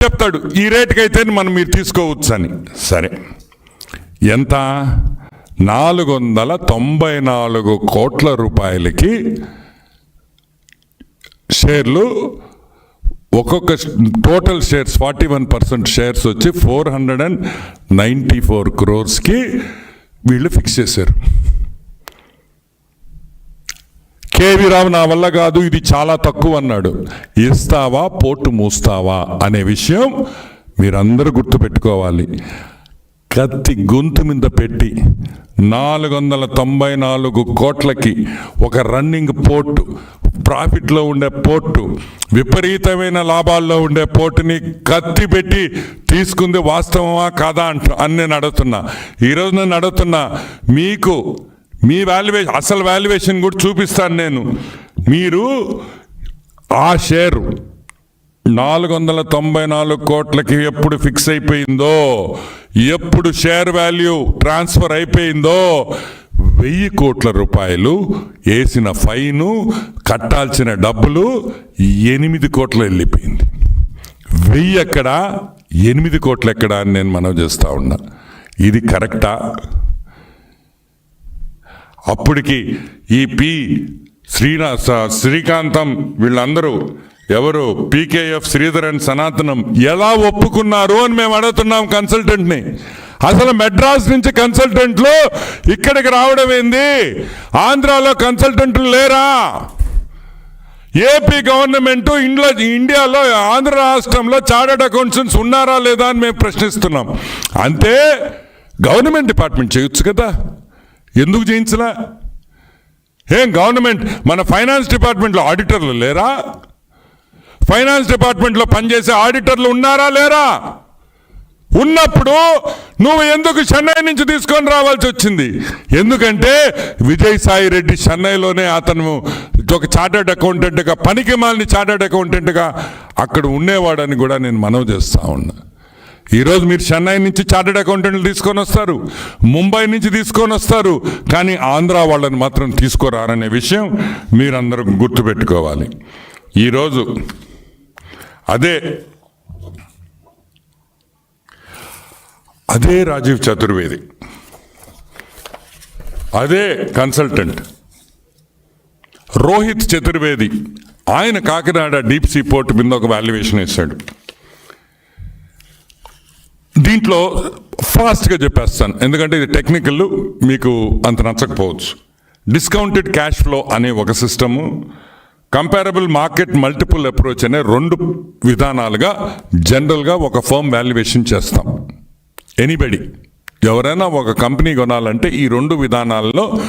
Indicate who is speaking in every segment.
Speaker 1: చెప్తాడు ఈ రేటుకైతే మనం మీరు తీసుకోవచ్చు అని సరే. ఎంత? నాలుగు వందల తొంభై నాలుగు కోట్ల రూపాయలకి షేర్లు ఒక్కొక్క total shares forty one percent shares వచ్చి four hundred and ninety four క్రోర్స్కి వీళ్ళు ఫిక్స్ చేశారు. కేవీరావు నా వల్ల కాదు ఇది చాలా తక్కువ అన్నాడు. ఇస్తావా పోటు మూస్తావా అనే విషయం మీరందరూ గుర్తుపెట్టుకోవాలి. కత్తి గొంతు మీద పెట్టి నాలుగు వందల తొంభై నాలుగు కోట్లకి ఒక రన్నింగ్ పోర్టు ప్రాఫిట్లో ఉండే పోర్టు విపరీతమైన లాభాల్లో ఉండే పోర్టుని కత్తి పెట్టి తీసుకుంది వాస్తవమా కాదా అంట అని నేను అడుగుతున్నా ఈరోజు నేను అడుగుతున్నా మీకు మీ వాల్యుయేషన్ అసలు వాల్యుయేషన్ కూడా చూపిస్తాను నేను. మీరు ఆ షేరు నాలుగు వందల తొంభై నాలుగు కోట్లకి ఎప్పుడు ఫిక్స్ అయిపోయిందో ఎప్పుడు షేర్ వాల్యూ ట్రాన్స్ఫర్ అయిపోయిందో వెయ్యి కోట్ల రూపాయలు వేసిన ఫైను కట్టాల్సిన డబ్బులు ఎనిమిది కోట్లు వెళ్ళిపోయింది. వెయ్యి ఎక్కడ? ఎనిమిది కోట్లు ఎక్కడ అని నేను మనవి చేస్తా ఉన్నా. ఇది కరెక్టా అప్పటికి ఈ పి శ్రీనా శ్రీకాంతం వీళ్ళందరూ ఎవరు పీకేఎఫ్ శ్రీధరన్ సనాతనం ఎలా ఒప్పుకున్నారు అని మేము అడుగుతున్నాం కన్సల్టెంట్ని. అసలు మెడ్రాస్ నుంచి కన్సల్టెంట్లు ఇక్కడికి రావడం ఏంది? ఆంధ్రాలో కన్సల్టెంట్లు లేరా? ఏపీ గవర్నమెంట్ ఇంట్లో ఇండియాలో ఆంధ్ర రాష్ట్రంలో చార్టర్డ్ అకౌంటెంట్స్ ఉన్నారా లేదా అని మేము ప్రశ్నిస్తున్నాం. అంతే గవర్నమెంట్ డిపార్ట్మెంట్ చేయొచ్చు కదా. ఎందుకు చేయించలా? ఏం గవర్నమెంట్? మన ఫైనాన్స్ డిపార్ట్మెంట్లో ఆడిటర్లు లేరా? ఫైనాన్స్ డిపార్ట్మెంట్లో పనిచేసే ఆడిటర్లు ఉన్నారా లేరా? ఉన్నప్పుడు నువ్వు ఎందుకు చెన్నై నుంచి తీసుకొని రావాల్సి వచ్చింది? ఎందుకంటే విజయసాయి రెడ్డి చెన్నైలోనే అతను ఒక చార్టర్డ్ అకౌంటెంట్గా పనికి మాలిని చార్టర్డ్ అకౌంటెంట్గా అక్కడ ఉండేవాడని కూడా నేను మనవి చేస్తా ఉన్నా. ఈరోజు మీరు చెన్నై నుంచి చార్టెడ్ అకౌంటెంట్లు తీసుకొని వస్తారు ముంబై నుంచి తీసుకొని వస్తారు కానీ ఆంధ్ర వాళ్ళని మాత్రం తీసుకురారనే విషయం మీరందరూ గుర్తుపెట్టుకోవాలి. ఈరోజు అదే అదే రాజీవ్ చతుర్వేది అదే కన్సల్టెంట్ రోహిత్ చతుర్వేది ఆయన కాకినాడ డీప్ సీ పోర్ట్ మీద ఒక వాల్యుయేషన్ వేశాడు. దీంట్లో ఫాస్ట్గా చెప్పేస్తాను. ఎందుకంటే ఇది టెక్నికల్ మీకు అంత నచ్చకపోవచ్చు. డిస్కౌంటెడ్ క్యాష్ ఫ్లో అనే ఒక system comparable market multiple approach అనే రెండు విధానాలుగా జనరల్గా ఒక ఫర్మ్ వాల్యుయేషన్ చేస్తాం. ఎనీబడి ఎవరైనా ఒక కంపెనీ కొనాలంటే ఈ రెండు విధానాల్లో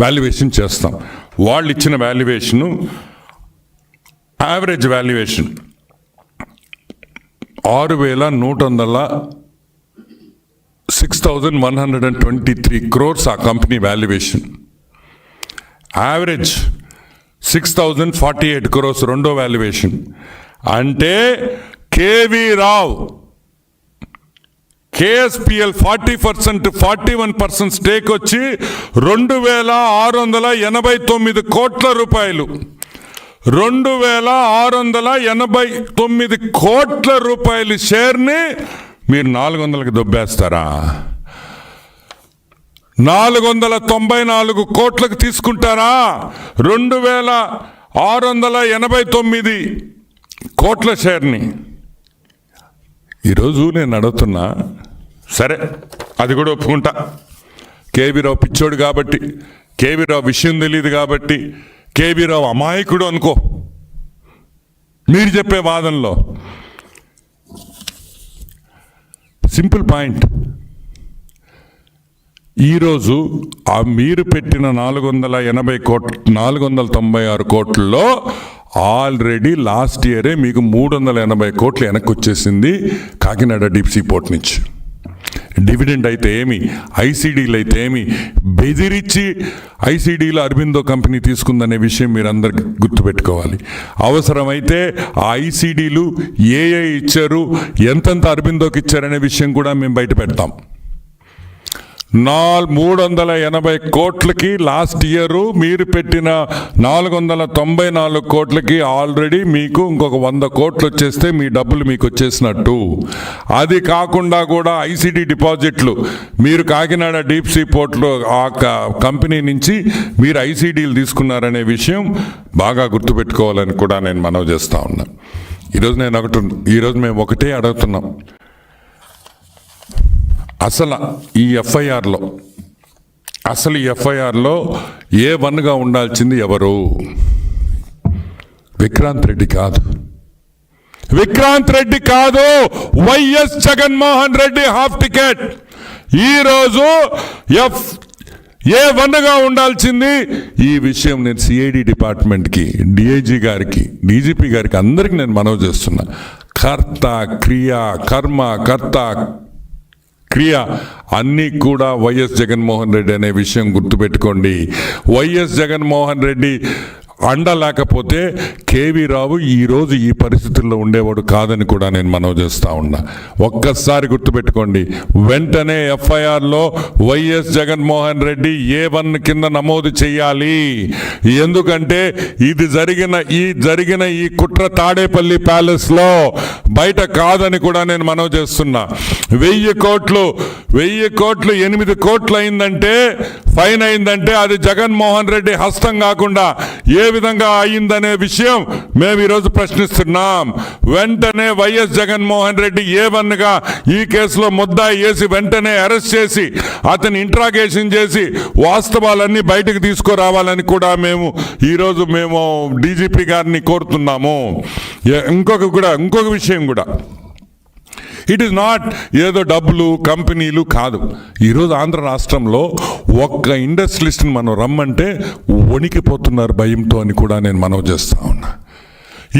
Speaker 1: వాల్యుయేషన్ చేస్తాం. వాళ్ళు ఇచ్చిన వాల్యుయేషను యావరేజ్ వాల్యుయేషన్. ఆరు వేల నూట వందల six thousand one hundred and twenty three crores ఆ company valuation average six thousand forty eight crores రెండో వాల్యుయేషన్ అంటే KV Rao KSPL forty percent forty one percent stake వచ్చి రెండు వేల ఆరు వందల ఎనభై తొమ్మిది కోట్ల రూపాయలు. రెండు వేల ఆరు వందల ఎనభై తొమ్మిది కోట్ల రూపాయల షేర్ని మీరు నాలుగు వందలకి దొబ్బేస్తారా? నాలుగు వందల తొంభై నాలుగు కోట్లకు తీసుకుంటారా? రెండు వేల ఆరు వందల ఎనభై తొమ్మిది కోట్ల షేర్ని. ఈరోజు నేను అడుగుతున్నా సరే అది కూడా ఒప్పుకుంటా. కేవీరావు పిచ్చోడు కాబట్టి కేవీరావు విషయం తెలియదు కాబట్టి కేబీరావు అమాయకుడు అనుకో. మీరు చెప్పే వాదనలో. Simple point. ఈరోజు ఆ మీరు పెట్టిన నాలుగు వందల ఎనభై కోట్ నాలుగు వందల తొంభై ఆరు కోట్లలో ఆల్రెడీ లాస్ట్ ఇయరే మీకు మూడు వందల ఎనభై కోట్లు వెనక్కి వచ్చేసింది కాకినాడ డీప్ సీ పోర్ట్ నుంచి. డివిడెండ్ అయితే ఏమి? ఐసీడీలు అయితే ఏమి? బెదిరించి ఐసీడీలో అరబిందో కంపెనీ తీసుకుందనే విషయం మీరు అందరు గుర్తుపెట్టుకోవాలి. అవసరమైతే ఆ ఐసీడీలు ఏ ఏ ఇచ్చారు ఎంతెంత అరబిందోకి ఇచ్చారనే విషయం కూడా మేము బయట పెడతాం. నాలుగు మూడు వందల ఎనభై కోట్లకి లాస్ట్ ఇయర్. మీరు పెట్టిన నాలుగు వందల తొంభై నాలుగు కోట్లకి ఆల్రెడీ మీకు ఇంకొక వంద కోట్లు వచ్చేస్తే మీ డబ్బులు మీకు వచ్చేసినట్టు అది కాకుండా కూడా ఐసిడి డిపాజిట్లు. మీరు కాకినాడ డీప్ సీ పోర్ట్లో ఆ క- కంపెనీ నుంచి మీరు ఐసీడీలు తీసుకున్నారనే విషయం బాగా గుర్తుపెట్టుకోవాలని కూడా నేను మనవి చేస్తా ఉన్నా. ఈరోజు నేను ఒకటి ఈరోజు మేము ఒకటే అడుగుతున్నాం. అసలు ఈ ఎఫ్ఐఆర్లో అసలు ఎఫ్ఐఆర్లో ఏ వన్గా ఉండాల్సింది ఎవరు? విక్రాంత్ రెడ్డి కాదు. విక్రాంత్ రెడ్డి కాదు. YS Jaganmohan Reddy half ticket. ఈరోజు ఎఫ్ ఏ వన్గా ఉండాల్సింది? ఈ విషయం నేను సిఐడి డిపార్ట్మెంట్కి డిఐజీ గారికి డీజీపీ గారికి అందరికీ నేను మనవి చేస్తున్నా. కర్త క్రియ కర్మ కర్త క్రియ అన్నీ కూడా వైఎస్ జగన్మోహన్ రెడ్డి అనే విషయం గుర్తుపెట్టుకోండి. వైఎస్ జగన్మోహన్ రెడ్డి అండ లేకపోతే కేవీ రావు ఈరోజు ఈ పరిస్థితుల్లో ఉండేవాడు కాదని కూడా నేను మనవి చేస్తూ ఉన్నా. ఒక్కసారి గుర్తుపెట్టుకోండి. వెంటనే ఎఫ్ఐఆర్లో YS Jaganmohan Reddy A one కింద నమోదు చేయాలి. ఎందుకంటే ఇది జరిగిన ఈ జరిగిన ఈ కుట్ర తాడేపల్లి ప్యాలెస్లో బయట కాదని కూడా నేను మనవి చేస్తున్నా. వెయ్యి కోట్లు వెయ్యి కోట్లు ఎనిమిది కోట్లు అయిందంటే ఫైన్ అయిందంటే అది జగన్మోహన్ రెడ్డి హస్తం కాకుండా ఏ విధంగా అయిందనే విషయం మేము ఈరోజు ప్రశ్నిస్తున్నాం. వెంటనే వైఎస్ జగన్మోహన్ రెడ్డి ఏ వన్గా ఈ కేసులో ముద్దా వేసి వెంటనే అరెస్ట్ చేసి అతని ఇంట్రాగేషన్ చేసి వాస్తవాలన్నీ బయటకు తీసుకురావాలని కూడా మేము ఈరోజు మేము డీజీపీ గారిని కోరుతున్నాము. ఇంకొక కూడా ఇంకొక విషయం కూడా. ఇట్ ఈస్ నాట్ ఏదో డబ్బులు కంపెనీలు కాదు. ఈరోజు ఆంధ్ర రాష్ట్రంలో ఒక్క ఇండస్ట్రియలిస్ట్ని మనం రమ్మంటే వణికిపోతున్నారు భయంతో అని కూడా నేను మనవి చేస్తా ఉన్నా.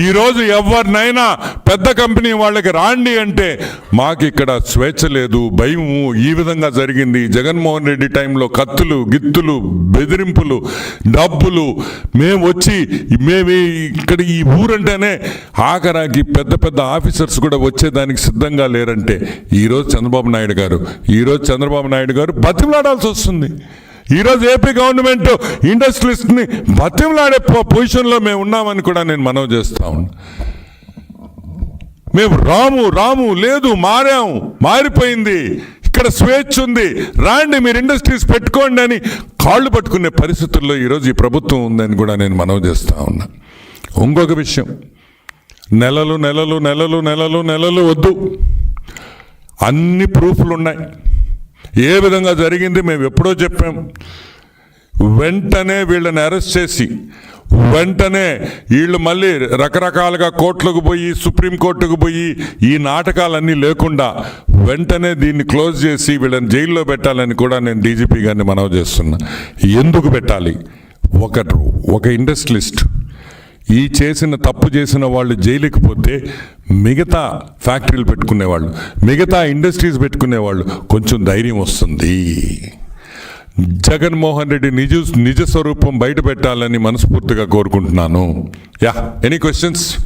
Speaker 1: ఈరోజు ఎవరినైనా పెద్ద కంపెనీ వాళ్ళకి రాండి అంటే మాకు ఇక్కడ స్వేచ్ఛ లేదు భయము. ఈ విధంగా జరిగింది. జగన్మోహన్ రెడ్డి టైంలో కత్తులు గిత్తులు బెదిరింపులు డబ్బులు. మేము వచ్చి మేము ఇక్కడ ఈ ఊరంటేనే ఆఖరాకి పెద్ద పెద్ద ఆఫీసర్స్ కూడా వచ్చేదానికి సిద్ధంగా లేరంటే ఈరోజు చంద్రబాబు నాయుడు గారు ఈరోజు చంద్రబాబు నాయుడు గారు బతిమలాడాల్సి వస్తుంది. ఈరోజు ఏపీ గవర్నమెంట్ ఇండస్ట్రీస్ని బతిమలాడే పొజిషన్లో మేము ఉన్నామని కూడా నేను మనవి చేస్తా ఉన్నా. మేము రాము రాము లేదు మారాము మారిపోయింది. ఇక్కడ స్వేచ్ఛ ఉంది. రాండి మీరు ఇండస్ట్రీస్ పెట్టుకోండి అని కాళ్ళు పట్టుకునే పరిస్థితుల్లో ఈరోజు ఈ ప్రభుత్వం ఉందని కూడా నేను మనవి చేస్తా ఉన్నా. ఇంకొక విషయం. నెలలు నెలలు నెలలు నెలలు నెలలు వద్దు. అన్ని ప్రూఫ్లు ఉన్నాయి. ఏ విధంగా జరిగింది మేము ఎప్పుడో చెప్పాం. వెంటనే వీళ్ళని అరెస్ట్ చేసి వెంటనే వీళ్ళు మళ్ళీ రకరకాలుగా కోర్టులకు పోయి సుప్రీంకోర్టుకు పోయి ఈ నాటకాలన్నీ లేకుండా వెంటనే దీన్ని క్లోజ్ చేసి వీళ్ళని జైల్లో పెట్టాలని కూడా నేను డీజీపీ గారిని మనవి చేస్తున్నా. ఎందుకు పెట్టాలి? ఒక ఒక ఇండస్ట్రియలిస్ట్ ఈ చేసిన తప్పు చేసిన వాళ్ళు జైలుకి పోతే మిగతా ఫ్యాక్టరీలు పెట్టుకునేవాళ్ళు మిగతా ఇండస్ట్రీస్ పెట్టుకునేవాళ్ళు కొంచెం ధైర్యం వస్తుంది. జగన్మోహన్ రెడ్డి నిజ నిజ స్వరూపం బయట పెట్టాలని మనస్ఫూర్తిగా కోరుకుంటున్నాను. Yeah any questions